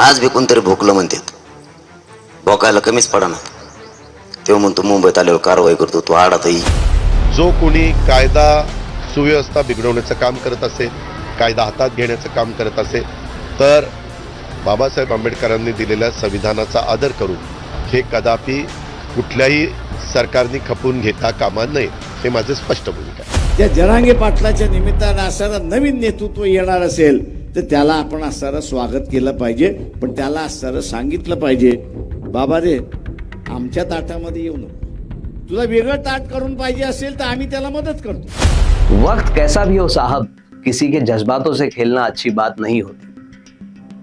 आज बी कोणतरी भोकलं म्हणतात. भोकायला कमीच पडा ना तेव्हा म्हणतो मुंबईत आल्यावर कारवाई करतो तू आडात येई जो कोणी कायदा सुव्यवस्था बिघडवण्याचं काम करत असेल कायदा हातात घेण्याचं काम करत असेल तर बाबासाहेब आंबेडकरांनी दिलेल्या संविधानाचा आदर करून हे कदापि कुठल्याही सरकारने खपून घेता कामा नये हे माझे स्पष्ट भूमिका आहे. त्या जरांगे पाटलाच्या निमित्तानं असणारं नवीन नेतृत्व येणार असेल तर त्याला आपण असणारं स्वागत केलं पाहिजे पण त्याला असणारं सांगितलं पाहिजे. बाबा रे आमच्या ताटामध्ये येऊ नको. तुला वेगळं ताट करून पाहिजे असेल तर आम्ही त्याला मदत करतो. वक्त कैसा भी हो साहब किसी के जज्बातों से खेलना अच्छी बात नहीं होती।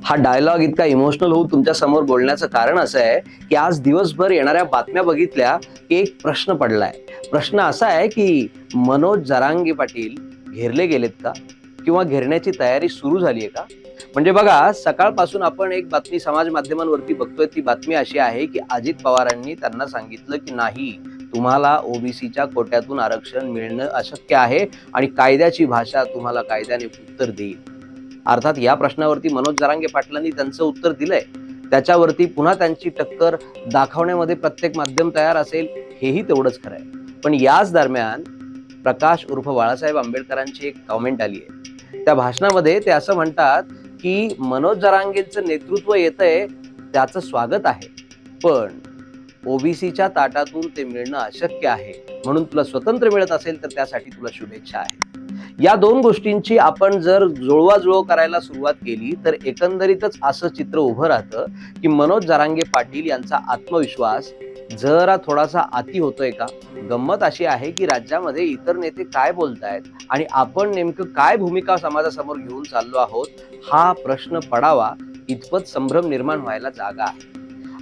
हा डायलॉग इतका इमोशनल होऊन तुमच्यासमोर बोलण्याचं कारण असं आहे की आज दिवसभर येणाऱ्या बातम्या बघितल्या की एक प्रश्न पडलाय. प्रश्न असा आहे की मनोज जरांगे पाटील घेरले गेलेत का? किंवा घेरण्याची तयारी सुरू झाली आहे का? म्हणजे बघा सकाळपासून आपण एक बातमी समाज माध्यमांवरती बघतोय. ती बातमी अशी आहे की अजित पवारांनी त्यांना सांगितलं की नाही तुम्हाला ओबीसीच्या कोट्यातून आरक्षण मिळणं अशक्य आहे आणि कायद्याची भाषा तुम्हाला कायद्याने उत्तर देईल. अर्थात या प्रश्नावरती मनोज जरांगे पाटलांनी त्यांचं उत्तर दिलंय. त्याच्यावरती पुन्हा त्यांची टक्कर दाखवण्यामध्ये प्रत्येक माध्यम तयार असेल हेही तेवढंच खरं आहे. पण याच दरम्यान प्रकाश उर्फ बाळासाहेब आंबेडकरांची एक कॉमेंट आली आहे. त्या भाषणामध्ये ते असं म्हणतात की मनोज जरांगेंचं नेतृत्व येतंय त्याचं स्वागत आहे. पण ओबीसीच्या ताटातून ते मिळणं अशक्य आहे. म्हणून तुला स्वतंत्र मिळत असेल तर त्यासाठी तुला शुभेच्छा आहे या दोन गोष्टींची आपण जर जुळवाजुळव करायला सुरुवात केली तर एकंदरीतच असं चित्र उभं राहतं की मनोज जरांगे पाटील यांचा आत्मविश्वास जरा थोडासा अति होतोय का? गंमत अशी आहे की राज्यामध्ये इतर नेते काय बोलतायत आणि आपण नेमकं काय भूमिका समाजासमोर घेऊन चाललो आहोत हा प्रश्न पडावा इतपत संभ्रम निर्माण व्हायला जागा आहे.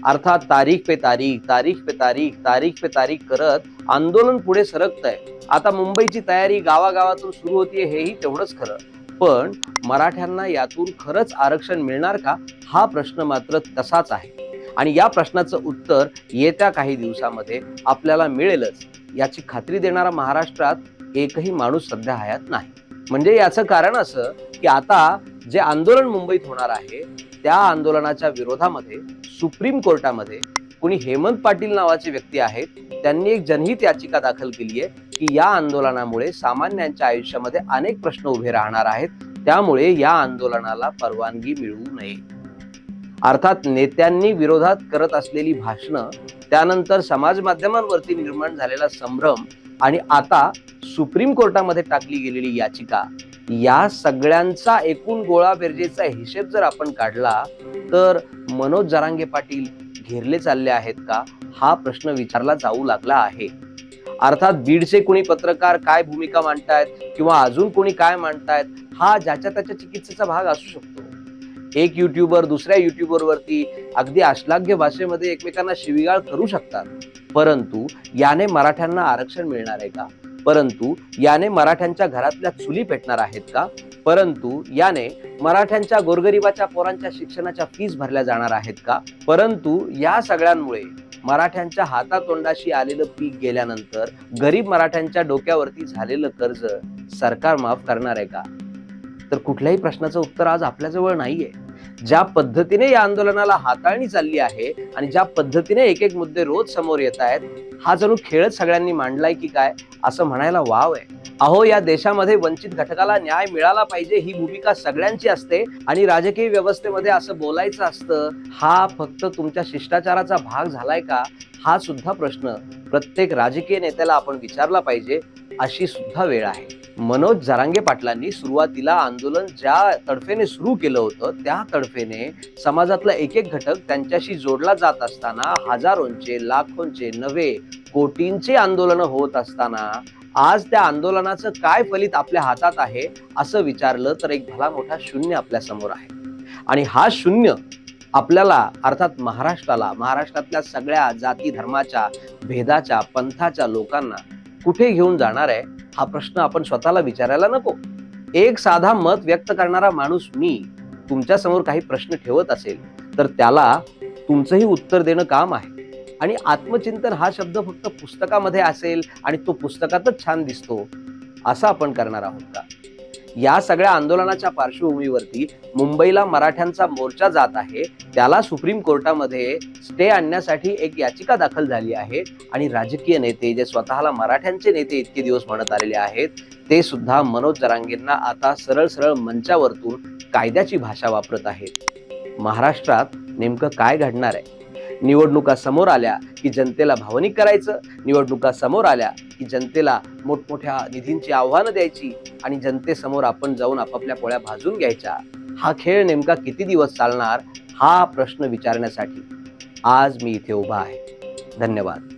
अर्थात तारीख पे तारीख तारीख पे तारीख तारीख पे तारीख करत आंदोलन पुढे सरकत आहे आता मुंबईची तयारी गावागावातून सुरू होतीये हेही तेवढंच खरं. पण मराठ्यांना यातून खरंच आरक्षण मिळणार का? हा प्रश्न मात्र तसाच आहे. आणि या प्रश्नाचं उत्तर येत्या काही दिवसामध्ये आपल्याला मिळेलच. याची खात्री देणारा महाराष्ट्रात एकही माणूस सध्या हयात नाही. म्हणजे याचं कारण असं की आता जे आंदोलन मुंबईत होणार आहे त्या आंदोलनाच्या विरोधामध्ये सुप्रीम कोर्टामध्ये कुणी हेमंत पाटील नावाचे व्यक्ती आहेत त्यांनी एक जनहित याचिका दाखल केली आहे की या आंदोलनामुळे सामान्यांच्या आयुष्यामध्ये अनेक प्रश्न उभे राहणार आहेत. त्यामुळे या आंदोलनाला परवानगी मिळू नये. अर्थात नेत्यांनी विरोधात करत असलेली भाषणं त्यानंतर समाज माध्यमांवरती निर्माण झालेला संभ्रम आणि आता सुप्रीम कोर्टामध्ये टाकली गेलेली याचिका या सगळ्यांचा एकूण गोळा बेरजेचा हिशेब जर आपण काढला तर मनोज जरांगे पाटील घेरले चालले आहेत का? हा प्रश्न विचारला जाऊ लागला आहे. अर्थात बीडचे कोणी पत्रकार काय भूमिका मांडतायत किंवा अजून कोणी काय मांडतायत हा ज्याच्या त्याच्या चिकित्सेचा भाग असू शकतो. एक युट्यूबर दुसऱ्या युट्यूबर वरती अगदी अश्लाघ्य भाषेमध्ये एकमेकांना शिवीगाळ करू शकतात. परंतु याने मराठ्यांना आरक्षण मिळणार आहे का? परंतु याने मराठ्यांच्या घरातल्या चुली पेटणार आहेत का? परंतु याने मराठ्यांच्या गोरगरिबाच्या पोरांच्या शिक्षणाच्या फीस भरल्या जाणार आहेत का? परंतु या सगळ्यांमुळे मराठ्यांच्या हातातोंडाशी आलेलं पीक गेल्यानंतर गरीब मराठ्यांच्या डोक्यावरती झालेलं कर्ज सरकार माफ करणार आहे का? तर कुठल्याही प्रश्नाचं उत्तर आज आपल्याजवळ नाहीये. ज्या पद्धतीने या आंदोलनाला हाताळणी चालली आहे आणि ज्या पद्धतीने एक एक मुद्दे रोज समोर येत आहेत हा जणू खेळच सगळ्यांनी मांडलाय की काय असं म्हणायला वाव आहे. अहो या देशामध्ये वंचित घटकाला न्याय मिळाला पाहिजे ही भूमिका सगळ्यांची असते आणि राजकीय व्यवस्थेमध्ये असं बोलायचं असतं हा फक्त तुमच्या शिष्टाचाराचा भाग झालाय का? हा सुद्धा प्रश्न प्रत्येक राजकीय नेत्याला आपण विचारला पाहिजे अशी सुद्धा वेळ आहे. मनोज जरांगे पाटलांनी सुरुवातीला आंदोलन ज्या तडफेने सुरू केलं होतं त्या तडफेने समाजातला एक एक घटक त्यांच्याशी जोडला जात असताना हजारोंचे लाखोंचे नवे कोटींचे आंदोलन होत असताना आज त्या आंदोलनाचं काय फलित आपल्या हातात आहे असं विचारलं तर एक भला मोठा शून्य आपल्यासमोर आहे. आणि हा शून्य आपल्याला अर्थात महाराष्ट्राला महाराष्ट्रातल्या सगळ्या जाती धर्माच्या भेदाच्या पंथाच्या लोकांना कुठे घेऊन जाणार आहे हा प्रश्न आपण स्वतःला विचारायला नको. एक साधा मत व्यक्त करणारा माणूस मी तुमच्यासमोर काही प्रश्न ठेवत असेल तर त्याला तुमचंही उत्तर देणं काम आहे. आणि आत्मचिंतन हा शब्द फक्त पुस्तकामध्ये असेल आणि तो पुस्तकातच छान दिसतो असं आपण करणार आहोत का? या सगळ्या आंदोलनाच्या पार्श्वभूमीवरती मुंबईला मराठ्यांचा मोर्चा जात आहे. त्याला सुप्रीम कोर्टामध्ये स्टे आणण्यासाठी एक याचिका दाखल झाली आहे. आणि राजकीय नेते जे स्वतःला मराठ्यांचे नेते इतके दिवस म्हणत आलेले आहेत ते सुद्धा मनोज जरांगेंना आता सरळ सरळ मंचावरतून कायद्याची भाषा वापरत आहेत. महाराष्ट्रात नेमकं काय घडणार आहे? निवडणुका समोर आल्या की जनतेला भावनिक करायचं निवडणुका समोर आल्या की जनतेला मोठमोठ्या निधींची आव्हानं द्यायची आणि जनतेसमोर आपण जाऊन आपापल्या पोळ्या भाजून घ्यायच्या. हा खेळ नेमका किती दिवस चालणार हा प्रश्न विचारण्यासाठी आज मी इथे उभा आहे. धन्यवाद.